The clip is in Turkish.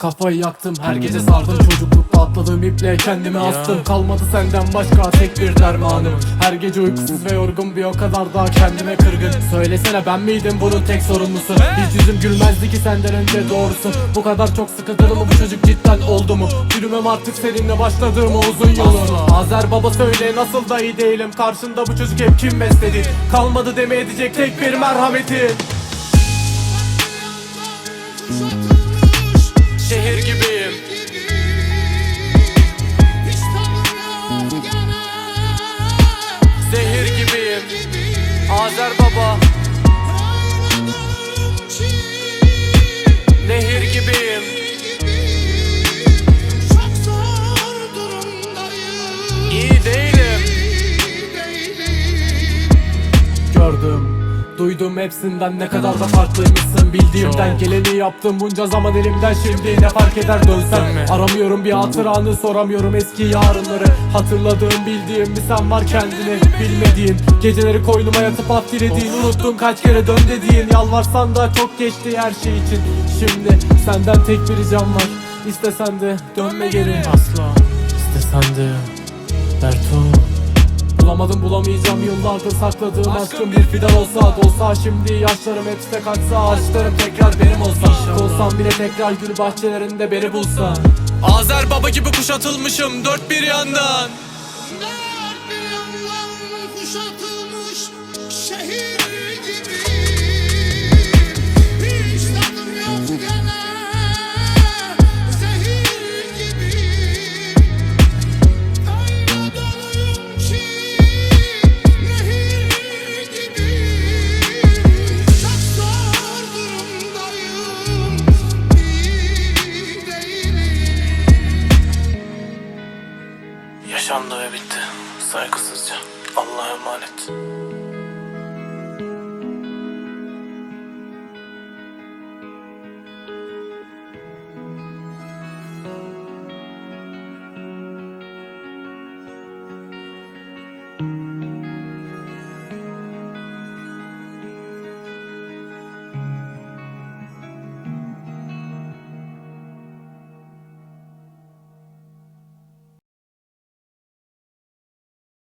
Kafayı yaktım her gece sardım. Çocuklukta atladığım iple kendimi astım. Kalmadı senden başka tek bir dermanım. Her gece uykusuz ve yorgun bir o kadar daha kendime kırgın. Söylesene ben miydim bunun tek sorumlusu? Hiç yüzüm gülmezdi ki senden önce doğrusu. Bu kadar çok sıkıntılı mı bu çocuk cidden oldu mu? Yürümem artık seninle başladığım o uzun yolu. Azer baba söyle nasıl da iyi değilim? Karşında bu çocuk hep kim besledi? Kalmadı deme edecek tek bir merhametin Şehir Azer baba. Nehir gibiyim. İyi değilim. Gördüm Duydum hepsinden ne kadar da farklıymışsın. Bildiğimden geleni yaptım. Bunca zaman elimden Şimdi ne fark eder dönsem? Aramıyorum bir hatıranı soramıyorum eski yarınları. Hatırladığım bildiğim bir sen var kendini bilmediğin Geceleri koynuma yatıp af dilediğin Unuttum kaç kere dön dediğin Yalvarsan da çok geçti her şey için. Şimdi senden tek bir ricam var. İstesen de dönme geri. Asla. İstesen de. Bertu Bulamadım bulamayacağım yıllardır sakladığım aşkım bir fidan olsa Dolsa şimdi yaşlarım hepsi kaçsa Ağaçlarım tekrar benim olsa. Dolsam bile tekrar gül bahçelerinde beni bulsa. Azer baba gibi kuşatılmışım dört bir yandan. Dört bir yandan kuşatılmış yaşandı ve bitti. Saygısızca. Allah'a emanet.